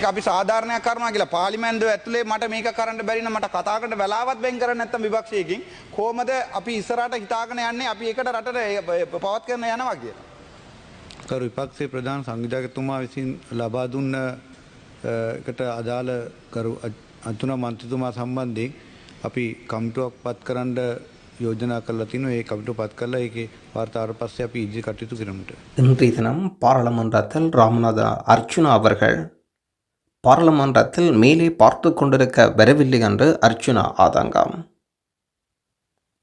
ඒක අපි සාධාරණයක් කරනවා කියලා පාර්ලිමේන්තුව ඇතුලේ මට මේක කරන්න බැරි නම් මට කතා කරන්න වෙලාවත් වෙන් කරන්න නැත්නම් විපක්ෂයකින් කොහමද අපි ඉස්සරහට හිතාගෙන යන්නේ අපි ඒකට රටට ඒ- ඒ පවත් කරන යනවා කියලා. කරු විපක්ෂේ ප්‍රධාන සංවිධායකතුමා විසින් ලබා දුන්න අ, එකට අදාළ කරු අතුන මන්ත්‍රතුමා සම්බන්ධයෙන් අපි කමිටුවක් පත් කරන්න යෝජනා කරලා තිනවා ඒ කමිටුව පත් කරලා ඒකේ වාර්තාවට පස්සේ අපි ඉදිරි කටයුතු කරමුට. இன்றைய தினம் பாராளுமன்றத்தில் ராமநாத அர்ச்சுனா அவர்கள் பாராளுமன்றத்தில் மேலே பார்த்து கொண்டிருக்க வரவில்லை என்று அர்ச்சுனா ஆதங்கம்.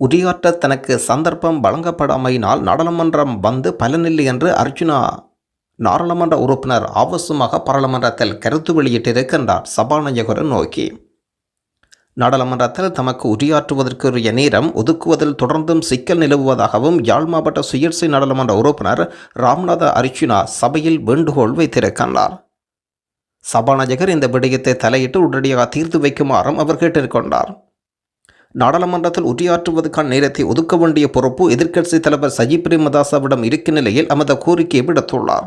உரையாற்ற தனக்கு சந்தர்ப்பம் வழங்கப்படாமையினால் நாடாளுமன்றம் வந்து பலனில்லை என்று அர்ஜுனா நாடாளுமன்ற உறுப்பினர் ஆவசமாக பாராளுமன்றத்தில் கருத்து வெளியிட்டிருக்கின்றார் சபாநாயகரை நோக்கி. நாடாளுமன்றத்தில் தமக்கு உரையாற்றுவதற்குரிய நேரம் ஒதுக்குவதில் தொடர்ந்தும் சிக்கல் நிலவுவதாகவும் யாழ் மாவட்ட சுயேட்சை நாடாளுமன்ற உறுப்பினர் ராம்நாத அர்ச்சுனா சபையில் வேண்டுகோள் வைத்திருக்கின்றார். சபாநாயகர் இந்த விடயத்தை தலையிட்டு உடனடியாக தீர்த்து வைக்குமாறும் அவர் கேட்டிருக்கொண்டார் நாடாளுமன்றத்தில் உரையாற்றுவதற்கான நேரத்தை ஒதுக்க வேண்டிய பொறுப்பு எதிர்க்கட்சித் தலைவர் சஜி பிரேமதாசவிடம் இருக்கும் நிலையில் அமத கோரிக்கையை விடுத்துள்ளார்.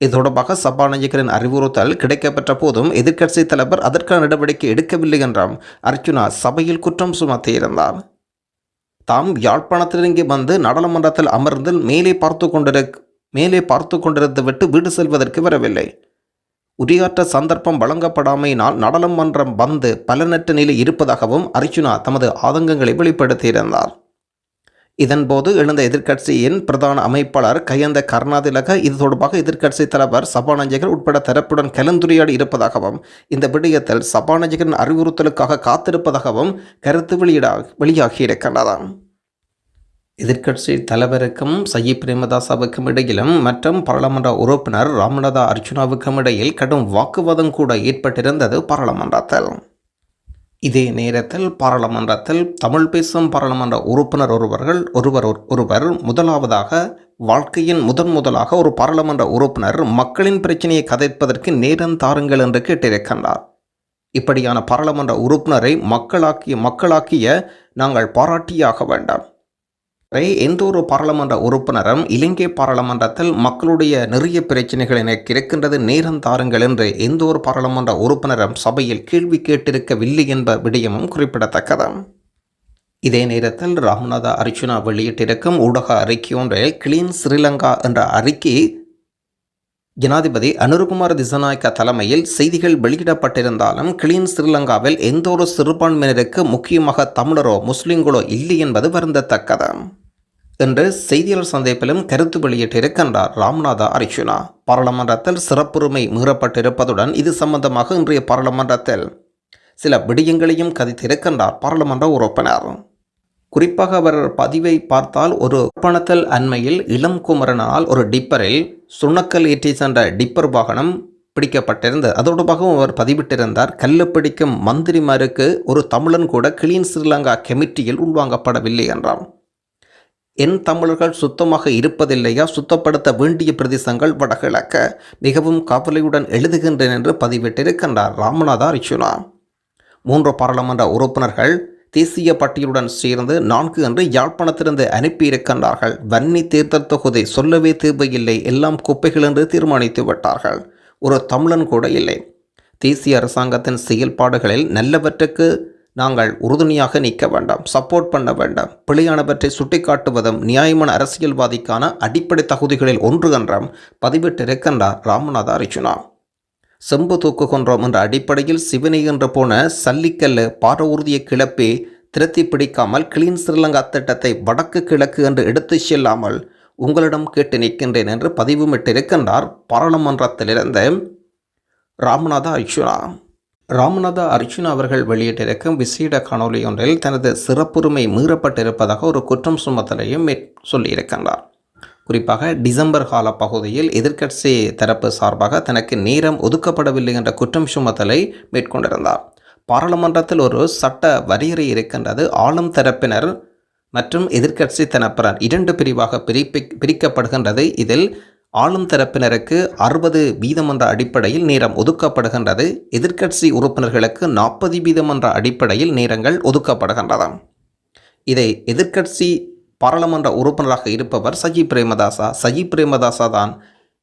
இது தொடர்பாக சபாநாயகரின் அறிவுறுத்தல் கிடைக்கப்பெற்ற போதும் எதிர்க்கட்சித் தலைவர் அதற்கான நடவடிக்கை எடுக்கவில்லை என்றும் அர்ஜுனா சபையில் குற்றம் சுமத்தியிருந்தார். தாம் யாழ்ப்பாணத்திலிருந்து வந்து நாடாளுமன்றத்தில் அமர்ந்து மேலே பார்த்து கொண்டிரு மேலே பார்த்து கொண்டிருந்து விட்டு வீடு செல்வதற்கு வரவில்லை. உரையாற்ற சந்தர்ப்பம் வழங்கப்படாமையினால் நாடாளுமன்றம் வந்து பலனற்ற நிலை இருப்பதாகவும் அர்ச்சுனா தமது ஆதங்கங்களை வெளிப்படுத்தியிருந்தார். இதன்போது எழுந்த எதிர்க்கட்சியின் பிரதான அமைப்பாளர் கையந்த கருணாதிலக இது தொடர்பாக எதிர்க்கட்சி தலைவர் சபாநாயகர் உட்பட தரப்புடன் கலந்துரையாடி இருப்பதாகவும் இந்த விடயத்தில் சபாநாயகரின் அறிவுறுத்தலுக்காக காத்திருப்பதாகவும் கருத்து வெளியிட வெளியாகியிருக்கின்றன. எதிர்க்கட்சி தலைவருக்கும் சயி பிரேமதாசாவுக்கும் இடையிலும் மற்றும் பாராளுமன்ற உறுப்பினர் ராமநாதா அர்ஜுனாவுக்கும் இடையில் கடும் வாக்குவாதம் கூட ஏற்பட்டிருந்தது பாராளுமன்றத்தில். இதே நேரத்தில் பாராளுமன்றத்தில் தமிழ் பேசும் பாராளுமன்ற உறுப்பினர் ஒருவர்கள் ஒருவர் ஒருவர் முதலாவதாக வாழ்க்கையின் முதன் முதலாக ஒரு பாராளுமன்ற உறுப்பினர் மக்களின் பிரச்சனையை கதைப்பதற்கு நேரம் தாருங்கள் என்று கேட்டிருக்கின்றார். இப்படியான பாராளுமன்ற உறுப்பினரை மக்களாக்கிய மக்களாக்கிய நாங்கள் பாராட்டியாக வேண்டாம். வரை எந்த ஒரு பாராளுமன்ற உறுப்பினரும் இலங்கை பாராளுமன்றத்தில் மக்களுடைய நிறைய பிரச்சனைகள் எனக்கு இருக்கின்றது நேரம் தாருங்கள் என்று எந்த ஒரு பாராளுமன்ற உறுப்பினரும் சபையில் கேள்வி கேட்டிருக்கவில்லை என்ப விடயமும் குறிப்பிடத்தக்கது. இதே நேரத்தில் ராமநாத அர்ச்சுனா வெளியிட்டிருக்கும் ஊடக அறிக்கை ஒன்றில் கிளீன் ஸ்ரீலங்கா என்ற அறிக்கை ஜனாதிபதி அனுருகுமார் திசநாயக்க தலைமையில் செய்திகள் வெளியிடப்பட்டிருந்தாலும் கிளீன் ஸ்ரீலங்காவில் எந்த ஒரு சிறுபான்மையினருக்கு முக்கியமாக தமிழரோ முஸ்லிம்களோ இல்லை என்பது வருந்தத்தக்கது என்று செய்தியாளர் சந்திப்பிலும் கருத்து வெளியிட்டிருக்கின்றார் ராம்நாத அரிஷுனா பாராளுமன்றத்தில் சிறப்புரிமை மீறப்பட்டிருப்பதுடன் இது சம்பந்தமாக இன்றைய பாராளுமன்றத்தில் சில விடயங்களையும் கதித்திருக்கின்றார் பாராளுமன்ற உறுப்பினர். குறிப்பாக அவர் பதிவை பார்த்தால் ஒரு பணத்தல் அண்மையில் இளம் குமரனால் ஒரு டிப்பரில் சுணக்கல் ஏற்றி சென்ற டிப்பர் வாகனம் பிடிக்கப்பட்டிருந்தது. அதோடுபாகவும் அவர் பதிவிட்டிருந்தார் கல்லு பிடிக்கும் மந்திரிமாருக்கு ஒரு தமிழன் கூட கிளீன் ஸ்ரீலங்கா கமிட்டியில் உள்வாங்கப்படவில்லை என்றார். என் தமிழர்கள் சுத்தமாக இருப்பதில்லையா? சுத்தப்படுத்த வேண்டிய பிரதேசங்கள் வடகிழக்க. மிகவும் கவலையுடன் எழுதுகின்றேன் என்று பதிவிட்டிருக்கின்றார் ராமநாதா அர்ச்சுனா மூன்று பாராளுமன்ற உறுப்பினர்கள் தேசிய பட்டியலுடன் சேர்ந்து நான்கு அன்று யாழ்ப்பாணத்திலிருந்து அனுப்பியிருக்கின்றார்கள். வன்னி தேர்தல் தொகுதி சொல்லவே தேவையில்லை. எல்லாம் குப்பைகள் என்று தீர்மானித்து விட்டார்கள். ஒரு தமிழன் கூட இல்லை. தேசிய அரசாங்கத்தின் செயல்பாடுகளில் நல்லவற்றுக்கு நாங்கள் உறுதுணையாக நிற்க வேண்டாம். சப்போர்ட் பண்ண வேண்டாம். பிழையானவற்றை சுட்டிக்காட்டுவதும் நியாயமான அரசியல்வாதிக்கான அடிப்படை தகுதிகளில் ஒன்று என்றும் பதிவிட்டிருக்கின்றார் ராமநாத அர்ஜுனா. செம்பு தூக்கு கொன்றோம் என்ற அடிப்படையில் சிவனை என்று போன சல்லிக்கல்லு பார ஊர்தியை கிளப்பி திருத்தி பிடிக்காமல் கிளீன் ஸ்ரீலங்கா திட்டத்தை வடக்கு கிழக்கு என்று எடுத்து செல்லாமல் உங்களிடம் கேட்டு நிற்கின்றேன் என்று பதிவுமிட்டிருக்கின்றார் பாராளுமன்றத்திலிருந்து ராமநாத அர்ஜுனா. ராமநாத அர்ச்சுனா அவர்கள் வெளியிட்டிருக்கும் விசேட காணொலி ஒன்றில் தனது சிறப்புரிமை மீறப்பட்டிருப்பதாக ஒரு குற்றம் சுமத்தலையும் சொல்லியிருக்கின்றார். குறிப்பாக டிசம்பர் கால பகுதியில் எதிர்க்கட்சி தரப்பு சார்பாக தனக்கு நேரம் ஒதுக்கப்படவில்லை என்ற குற்றம் சுமத்தலை மேற்கொண்டிருந்தார். பாராளுமன்றத்தில் ஒரு சட்ட வரையறை இருக்கின்றது. ஆளும் தரப்பினர் மற்றும் எதிர்க்கட்சி தரப்பினர் இரண்டு பிரிவாக பிரிப்பி பிரிக்கப்படுகின்றது. இதில் ஆளும் தரப்பினருக்கு அறுபது வீதம் என்ற அடிப்படையில் நேரம் ஒதுக்கப்படுகின்றது. எதிர்க்கட்சி உறுப்பினர்களுக்கு நாற்பது வீதம் என்ற அடிப்படையில் நேரங்கள் ஒதுக்கப்படுகின்றதாம் இதை எதிர்க்கட்சி பாராளுமன்ற உறுப்பினராக இருப்பவர் சஜி பிரேமதாசா. சஜி பிரேமதாசா தான்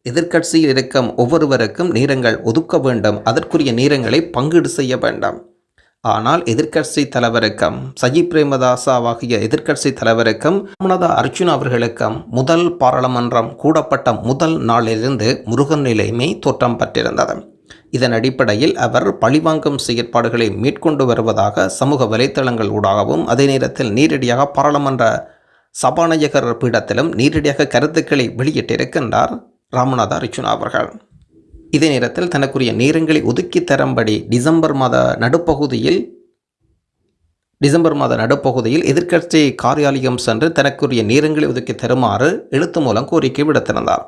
எதிர்க்கட்சியில் இருக்கும் ஒவ்வொருவருக்கும் நேரங்கள் ஒதுக்க வேண்டும். அதற்குரிய நேரங்களை பங்கீடு செய்ய வேண்டும். ஆனால் எதிர்க்கட்சி தலைவருக்கும் சஜி பிரேமதாசாவாகிய எதிர்க்கட்சி தலைவருக்கும் முனதா அர்ஜுன் அவர்களுக்கும் முதல் பாராளுமன்றம் கூடப்பட்ட முதல் நாளிலிருந்து முருகன் நிலைமை தோற்றம் பெற்றிருந்தது. இதன் அடிப்படையில் அவர் பழிவாங்கும் செயற்பாடுகளை மேற்கொண்டு வருவதாக சமூக வலைத்தளங்கள் ஊடாகவும் அதே நேரத்தில் நேரடியாக பாராளுமன்ற சபாநாயகர் பீடத்திலும் நேரடியாக கருத்துக்களை வெளியிட்டிருக்கின்றார் ராமநாத அர்ஜுனா அவர்கள். இதே நேரத்தில் தனக்குரிய நேரங்களை ஒதுக்கி தரும்படி டிசம்பர் மாத நடுப்பகுதியில் டிசம்பர் மாத நடுப்பகுதியில் எதிர்க்கட்சி காரியாலயம் சென்று தனக்குரிய நேரங்களை ஒதுக்கி தருமாறு எழுத்து மூலம் கோரிக்கை விடுத்திருந்தார்.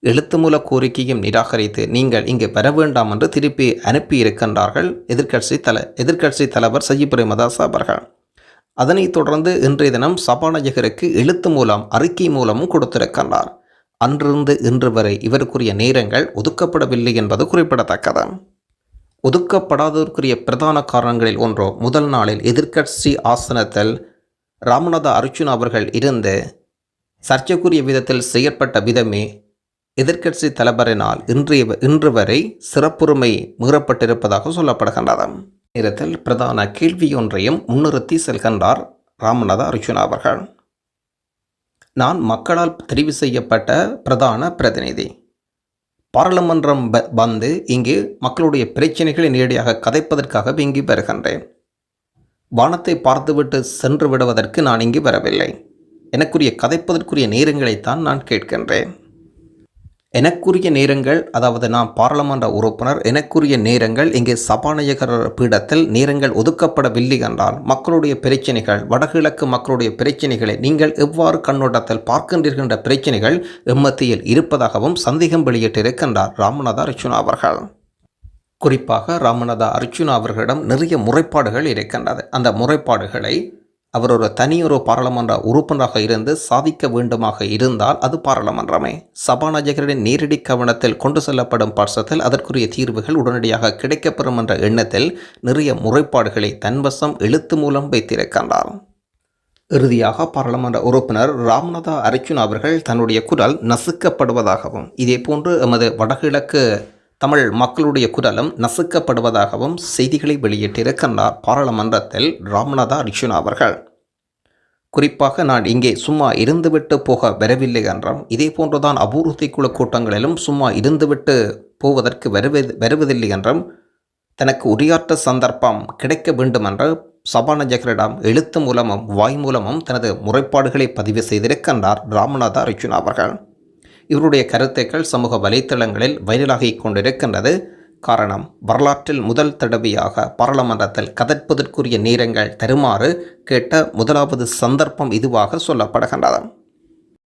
எழுத்து மூல கோரிக்கையும் நிராகரித்து நீங்கள் இங்கு பெற வேண்டாம் என்று திருப்பி அனுப்பியிருக்கின்றார்கள் எதிர்க்கட்சி தல எதிர்க்கட்சி தலைவர் சஜி பிரேமதாஸ் அவர்கள். அதனைத் தொடர்ந்து இன்றைய தினம் சபாநாயகருக்கு எழுத்து மூலம் அறிக்கை மூலமும் கொடுத்திருக்கின்றார். அன்றிருந்து இன்று வரை இவருக்குரிய நேரங்கள் ஒதுக்கப்படவில்லை என்பது குறிப்பிடத்தக்கது. ஒதுக்கப்படாததற்குரிய பிரதான காரணங்களில் ஒன்றோ முதல் நாளில் எதிர்க்கட்சி ஆசனத்தில் ராமநாத அர்ஜுன் அவர்கள் இருந்து சர்ச்சைக்குரிய விதத்தில் செயற்பட்ட விதமே எதிர்க்கட்சி தலைவரினால் இன்றைய இன்று வரை சிறப்புரிமை மீறப்பட்டிருப்பதாக சொல்லப்படுகின்றது. நேரத்தில் பிரதான கேள்வியொன்றையும் முன்னிறுத்தி செல்கின்றார் ராமநாத அர்ஜுன் அவர்கள். நான் மக்களால் தெரிவு செய்யப்பட்ட பிரதான பிரதிநிதி. பாராளுமன்றம் வந்து இங்கு மக்களுடைய பிரச்சனைகளை நேரடியாக கதைப்பதற்காக இங்கு வருகின்றேன். வானத்தை பார்த்துவிட்டு சென்று விடுவதற்கு நான் இங்கு வரவில்லை. எனக்குரிய கதைப்பதற்குரிய நேரங்களைத்தான் நான் கேட்கின்றேன். எனக்குரிய நேரங்கள் அதாவது நான் பாராளுமன்ற உறுப்பினர் எனக்குரிய நேரங்கள் இங்கே சபாநாயகர் பீடத்தில் நேரங்கள் ஒதுக்கப்படவில்லை என்றால் மக்களுடைய பிரச்சனைகள் வடகிழக்கு மக்களுடைய பிரச்சனைகளை நீங்கள் எவ்வாறு கண்ணோட்டத்தில் பார்க்கின்றீர்கள் பிரச்சனைகள் எம்மத்தியில் இருப்பதாகவும் சந்தேகம் வெளியிட்டிருக்கின்றார் ராமநாத அர்ச்சுனா அவர்கள். குறிப்பாக ராமநாத அர்ச்சுனா அவர்களிடம் நிறைய முறைப்பாடுகள் இருக்கின்றது. அந்த முறைப்பாடுகளை அவர் ஒரு தனியொரு பாராளுமன்ற உறுப்பினராக இருந்து சாதிக்க வேண்டுமாக இருந்தால் அது பாராளுமன்றமே. சபாநாயகரின் நேரடி கவனத்தில் கொண்டு செல்லப்படும் பட்சத்தில் அதற்குரிய தீர்வுகள் உடனடியாக கிடைக்கப்பெறும் என்ற எண்ணத்தில் நிறைய முறைப்பாடுகளை தன்வசம் எழுத்து மூலம் வைத்திருக்கின்றார். இறுதியாக பாராளுமன்ற உறுப்பினர் ராம்நாதா அர்ஜுன் அவர்கள் தன்னுடைய குரல் நசுக்கப்படுவதாகவும் இதேபோன்று எமது வடகிழக்கு தமிழ் மக்களுடைய குரலும் நசுக்கப்படுவதாகவும் செய்திகளை வெளியிட்டிருக்கின்றார் பாராளுமன்றத்தில் ராமநாதா ரிஷுனா அவர்கள். குறிப்பாக நான் இங்கே சும்மா இருந்துவிட்டு போக வரவில்லை என்றும் இதே போன்றுதான் அபூர்வத்தை குழு கூட்டங்களிலும் சும்மா இருந்துவிட்டு போவதற்கு வருவது வருவதில்லை என்றும் தனக்கு உரையாற்ற சந்தர்ப்பம் கிடைக்க வேண்டும் என்று சபாநாயகரிடம் எழுத்து மூலமும் வாய் மூலமும் தனது முறைப்பாடுகளை பதிவு செய்திருக்கின்றார் ராமநாத அர்ஜுனா அவர்கள். இவருடைய கருத்துக்கள் சமூக வலைத்தளங்களில் வைரலாகிக் கொண்டிருக்கின்றது. காரணம் வரலாற்றில் முதல் தடவையாக பாராளுமன்றத்தில் கதற்பதற்குரிய நேரங்கள் தருமாறு கேட்ட முதலாவது சந்தர்ப்பம் இதுவாக சொல்லப்படுகின்றது.